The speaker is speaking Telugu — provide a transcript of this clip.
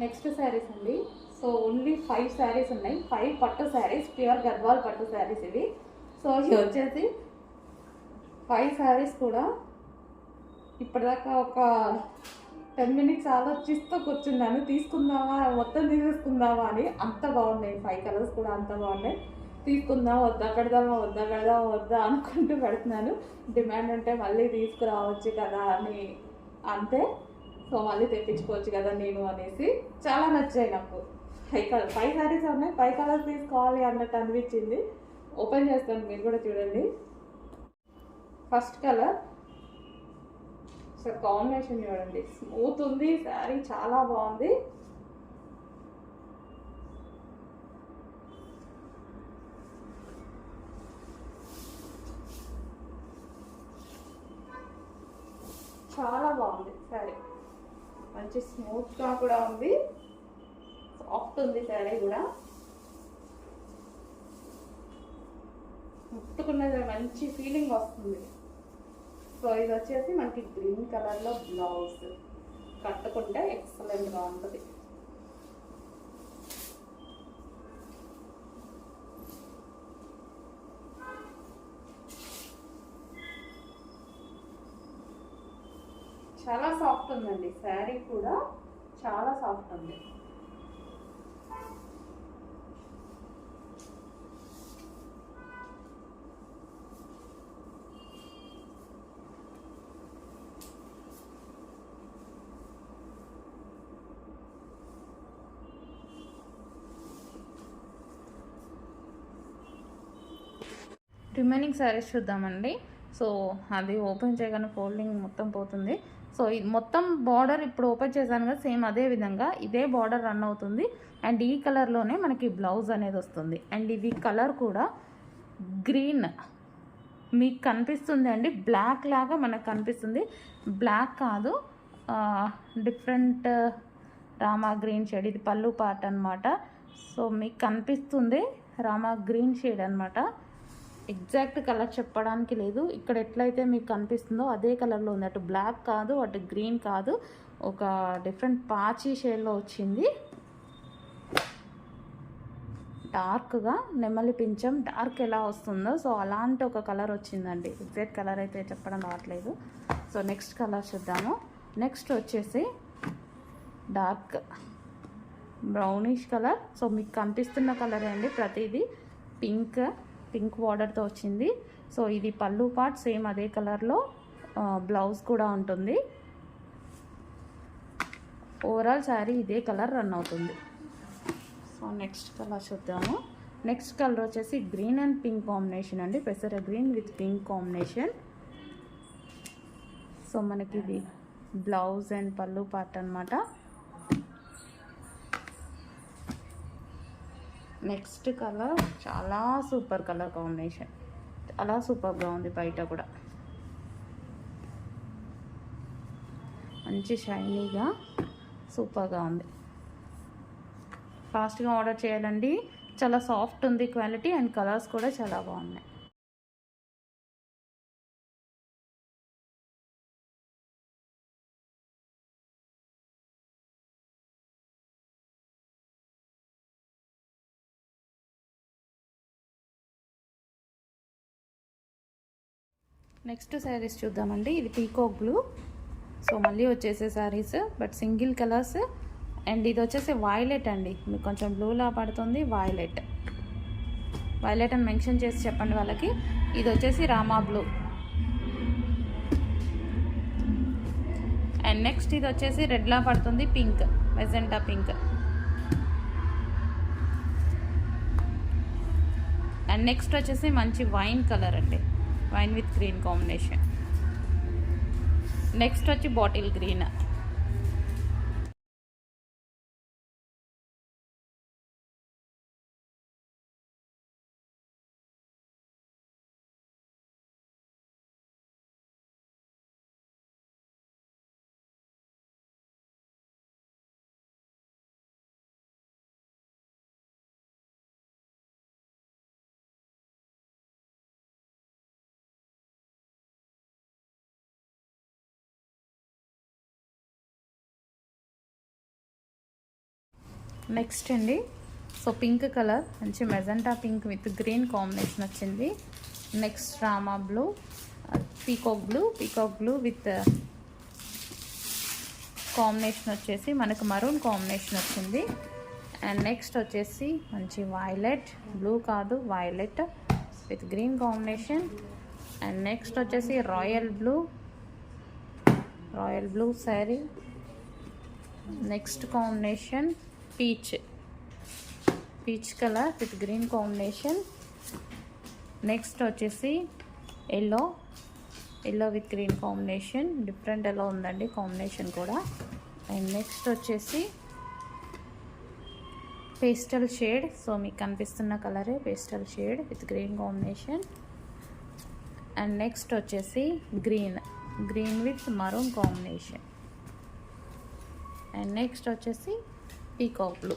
నెక్స్ట్ శారీస్ అండి. సో ఓన్లీ ఫైవ్ శారీస్ ఉన్నాయి. ఫైవ్ పట్టు శారీస్ ప్యూర్ గద్వాల్ పట్టు శారీస్ ఇవి. సో ఇవి వచ్చేసి ఫైవ్ శారీస్ కూడా. ఇప్పటిదాకా ఒక టెన్ మినిట్స్ ఆలోచిస్తూ కూర్చున్నాను. తీసుకుందామా? మొత్తం తీసేసుకుందామా అని. అంత బాగున్నాయి. ఫైవ్ కలర్స్ కూడా అంత బాగున్నాయి. తీసుకుందాం వద్దా? పెడదామా? వద్దా? పెడదామా? వద్దా? అనుకుంటూ పెడుతున్నాను. డిమాండ్ ఉంటే మళ్ళీ తీసుకురావచ్చు కదా అని. అంతే. సో మళ్ళీ తెప్పించుకోవచ్చు కదా నేను అనేసి చాలా నచ్చాయి నాకు. ఫైవ్ కలర్ ఫైవ్ శారీస్ ఉన్నాయి ఫైవ్ కలర్స్ తీసుకోవాలి అన్నట్టు అనిపించింది. ఓపెన్ చేస్తాను మీరు కూడా చూడండి. First colour. సో కాంబినేషన్ చూడండి. స్మూత్ ఉంది శారీ చాలా బాగుంది. చాలా బాగుంది శారీ. మంచి స్మూత్గా కూడా ఉంది. సాఫ్ట్ ఉంది శారీ కూడా. ముట్టుకున్నది మంచి ఫీలింగ్ వస్తుంది. సో ఇది వచ్చేసి మనకి గ్రీన్ కలర్లో బ్లౌజ్ కట్టుకుంటే ఎక్సలెంట్గా ఉంటుంది. చాలా సాఫ్ట్ ఉందండి. శారీ కూడా చాలా సాఫ్ట్ ఉంది. రిమైనింగ్ శారీస్ చూద్దామండి. సో అది ఓపెన్ చేయగానే ఫోల్డింగ్ మొత్తం పోతుంది. సో ఇది మొత్తం బార్డర్ ఇప్పుడు ఓపెన్ చేశాను కదా సేమ్ అదే విధంగా ఇదే బార్డర్ రన్ అవుతుంది. అండ్ ఈ కలర్లోనే మనకి బ్లౌజ్ అనేది వస్తుంది. అండ్ ఇది కలర్ కూడా గ్రీన్ మీకు కనిపిస్తుంది అండి. బ్లాక్ లాగా మనకు కనిపిస్తుంది. బ్లాక్ కాదు డిఫరెంట్ రామా గ్రీన్ షేడ్ ఇది పళ్ళు పాట అనమాట సో మీకు కనిపిస్తుంది రామా గ్రీన్ షేడ్ అనమాట ఎగ్జాక్ట్ కలర్ చెప్పడానికి లేదు. ఇక్కడ ఎట్లయితే మీకు కనిపిస్తుందో అదే కలర్లో ఉంది. అటు బ్లాక్ కాదు అటు గ్రీన్ కాదు. ఒక డిఫరెంట్ పాచి షేడ్లో వచ్చింది. డార్క్గా నెమలి పించం డార్క్ ఎలా వస్తుందో సో అలాంటి ఒక కలర్ వచ్చిందండి. ఎగ్జాక్ట్ కలర్ అయితే చెప్పడం రావట్లేదు. సో నెక్స్ట్ కలర్ చూద్దాము. నెక్స్ట్ వచ్చేసి డార్క్ బ్రౌనిష్ కలర్. సో మీకు కనిపిస్తున్న కలరే అండి ప్రతిదీ పింక్. పింక్ బార్డర్తో వచ్చింది. సో ఇది పళ్ళు పార్ట్ సేమ్ అదే కలర్లో బ్లౌజ్ కూడా ఉంటుంది. ఓవరాల్ శారీ ఇదే కలర్ రన్ అవుతుంది. సో నెక్స్ట్ కలర్ చూద్దాము. నెక్స్ట్ కలర్ వచ్చేసి గ్రీన్ అండ్ పింక్ కాంబినేషన్ అండి. పెసర green with pink combination. So మనకి ఇది బ్లౌజ్ అండ్ పళ్ళు పార్ట్ అనమాట నెక్స్ట్ కలర్ చాలా సూపర్ కలర్ కాంబినేషన్. చాలా సూపర్గా ఉంది బయట కూడా. మంచి షైనీగా సూపర్గా ఉంది. ఫాస్ట్గా ఆర్డర్ చేయాలండి. చాలా సాఫ్ట్ ఉంది క్వాలిటీ అండ్ కలర్స్ కూడా చాలా బాగున్నాయి. నెక్స్ట్ శారీస్ చూద్దామండి. ఇది పీకాక్ బ్లూ సో మళ్ళీ వచ్చేసే saris but single colours and ఇది వచ్చేసి వాయిలెట్ అండి. మీకు కొంచెం బ్లూలా పడుతుంది వాయిలెట్ వైలెట్ అని మెన్షన్ చేసి చెప్పండి వాళ్ళకి. ఇది వచ్చేసి రామా బ్లూ అండ్ నెక్స్ట్ ఇది వచ్చేసి రెడ్లా పడుతుంది pink magenta pink and next వచ్చేసి మంచి వైన్ కలర్ అండి. Wine with green combination. Next వచ్చి బాటిల్ గ్రీన్. నెక్స్ట్ అండి. సో పింక్ కలర్ మంచి magenta pink with green combination వచ్చింది. Next Rama blue peacock blue peacock blue with combination వచ్చేసి మనకు మరూన్ కాంబినేషన్ వచ్చింది. అండ్ నెక్స్ట్ వచ్చేసి మంచి వైలెట్ బ్లూ కాదు violet with green combination and next వచ్చేసి royal blue royal blue sari next combination peach. Peach colour with green combination next వచ్చేసి yellow. Yellow with green combination different ఎలా ఉందండి కాంబినేషన్ కూడా. అండ్ నెక్స్ట్ వచ్చేసి పేస్టల్ షేడ్. సో మీకు కనిపిస్తున్న కలరే pastel shade with green combination and next వచ్చేసి green. Green with maroon combination and next వచ్చేసి పీకాక్ బ్లూ